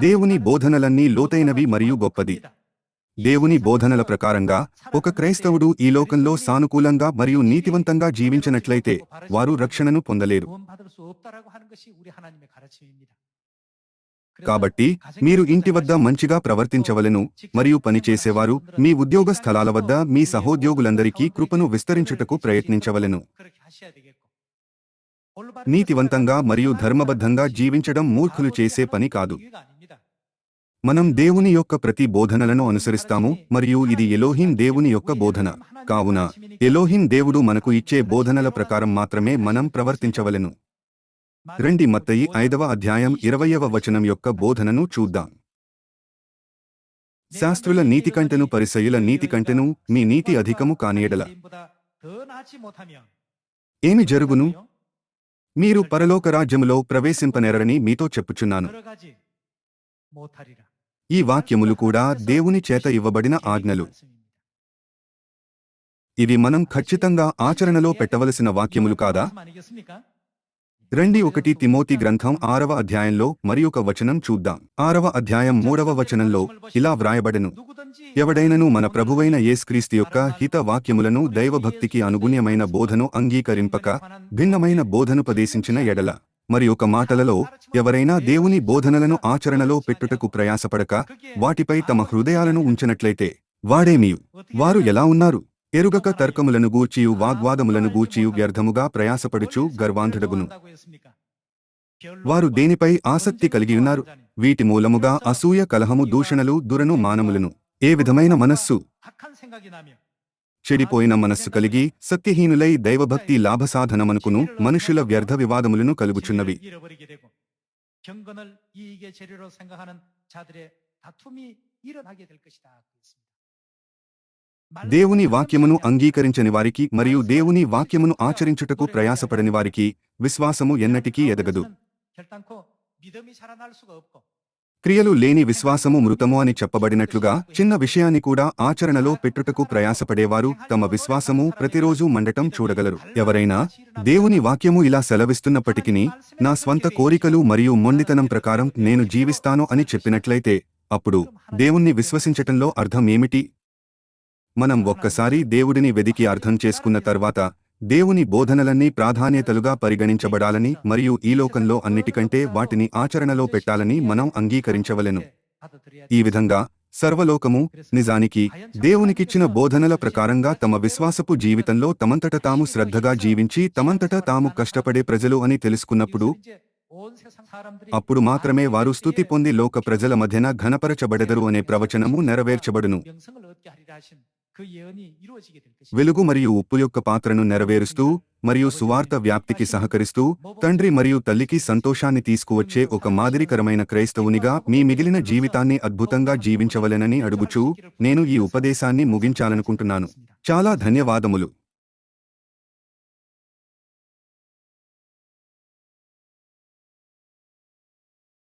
దేవుని బోధనలన్నీ లోతైనవి మరియు గొప్పది. దేవుని బోధనల ప్రకారంగా ఒక క్రైస్తవుడు ఈ లోకంలో సానుకూలంగా మరియు నీతివంతంగా జీవించినట్లయితే వారు రక్షణను పొందలేరు. కాబట్టి మీరు ఇంటి వద్ద మంచిగా ప్రవర్తించవలను మరియు పనిచేసేవారు మీ ఉద్యోగ స్థలాల వద్ద మీ సహోద్యోగులందరికీ కృపను విస్తరించుటకు ప్రయత్నించవలను. నీతివంతంగా మరియు ధర్మబద్ధంగా జీవించడం మూర్ఖులు చేసే పని కాదు. మనం దేవుని యొక్క ప్రతి బోధనలను అనుసరిస్తాము మరియు ఇది ఎలోహిం దేవుని యొక్క బోధన. కావున ఎలోహిం దేవుడు మనకు ఇచ్చే బోధనల ప్రకారం మాత్రమే మనం ప్రవర్తించవలెను. రండి మత్తయి ఐదవ అధ్యాయం ఇరవయవ వచనం యొక్క బోధనను చూద్దాం. శాస్త్రుల నీతికంటెను పరిసయుల నీతికంటెను మీ నీతి అధికము కానియడల. ఏమి జరుగును? మీరు పరలోక రాజ్యములో ప్రవేశింపనేరని మీతో చెప్పుచున్నాను. ఈ వాక్యములు కూడా దేవుని చేత ఇవ్వబడిన ఆజ్ఞలు. ఇవి మనం ఖచ్చితంగా ఆచరణలో పెట్టవలసిన వాక్యములు కాదా? రెండి ఒకటి తిమోతి గ్రంథం ఆరవ అధ్యాయంలో మరి ఒక వచనం చూద్దాం. ఆరవ అధ్యాయం మూడవ వచనంలో ఇలా వ్రాయబడను. ఎవడైనను మన ప్రభువైన యేస్క్రీస్తు యొక్క హిత వాక్యములను దైవభక్తికి అనుగుణ్యమైన బోధను అంగీకరింపక భిన్నమైన బోధను ప్రదేశించిన ఎడల. మరి ఒక మాటలలో ఎవరైనా దేవుని బోధనలను ఆచరణలో పెట్టుటకు ప్రయాసపడక వాటిపై తమ హృదయాలను ఉంచినట్లయితే వాడేమియు? వారు ఎలా ఉన్నారు? ఎరుగక తర్కములను గూర్చియు వాగ్వాదములను గూర్చియు వ్యర్థముగా ప్రయాసపడుచు గర్వాంధుడగును. వారు దేనిపై ఆసక్తి కలిగి ఉన్నారు? వీటి మూలముగా అసూయ కలహము దూషణలు దురను మానములను. ఏ విధమైన మనస్సు? చెడిపోయిన మనస్సు కలిగి సత్యహీనులై దైవభక్తి లాభసాధనమనుకును మనుషుల వ్యర్థ వివాదములను కలుగుచున్నవి. దేవుని వాక్యమును అంగీకరించని వారికి మరియు దేవుని వాక్యమును ఆచరించుటకు ప్రయాసపడని వారికి విశ్వాసము ఎన్నటికీ ఎదగదు. క్రియలు లేని విశ్వాసము మృతము అని చెప్పబడినట్లుగా చిన్న విషయాన్ని కూడా ఆచరణలో పెట్టుటకు ప్రయాసపడేవారు తమ విశ్వాసము ప్రతిరోజు మండటం చూడగలరు. ఎవరైనా దేవుని వాక్యము ఇలా సెలవిస్తున్నప్పటికీ నా స్వంత కోరికలు మరియు మొండితనం ప్రకారం నేను జీవిస్తాను అని చెప్పినట్లయితే అప్పుడు దేవుణ్ణి విశ్వసించటంలో అర్థం ఏమిటి? మనం ఒక్కసారి దేవుడిని వెదికి అర్థం చేసుకున్న తర్వాత దేవుని బోధనలన్నీ ప్రాధాన్యతలుగా పరిగణించబడాలని మరియు ఈ లోకంలో అన్నిటికంటే వాటిని ఆచరణలో పెట్టాలని మనం అంగీకరించవలెను. ఈ విధంగా సర్వలోకము నిజానికి దేవునికిచ్చిన బోధనల ప్రకారంగా తమ విశ్వాసపు జీవితంలో తమంతట తాము శ్రద్ధగా జీవించి తమంతట తాము కష్టపడే ప్రజలు అని తెలుసుకున్నప్పుడు అప్పుడు మాత్రమే వారు స్థుతి పొంది లోక ప్రజల మధ్యన ఘనపరచబడెదరు అనే ప్రవచనము నెరవేర్చబడును. వెలుగు మరియు ఉప్పు యొక్క పాత్రను నెరవేరుస్తూ మరియు సువార్త వ్యాప్తికి సహకరిస్తూ తండ్రి మరియు తల్లికి సంతోషాన్ని తీసుకువచ్చే ఒక మాదిరికరమైన క్రైస్తవునిగా మీ మిగిలిన జీవితాన్ని అద్భుతంగా జీవించవలెనని అడుగుచూ నేను ఈ ఉపదేశాన్ని ముగించాలనుకుంటున్నాను. చాలా ధన్యవాదములు.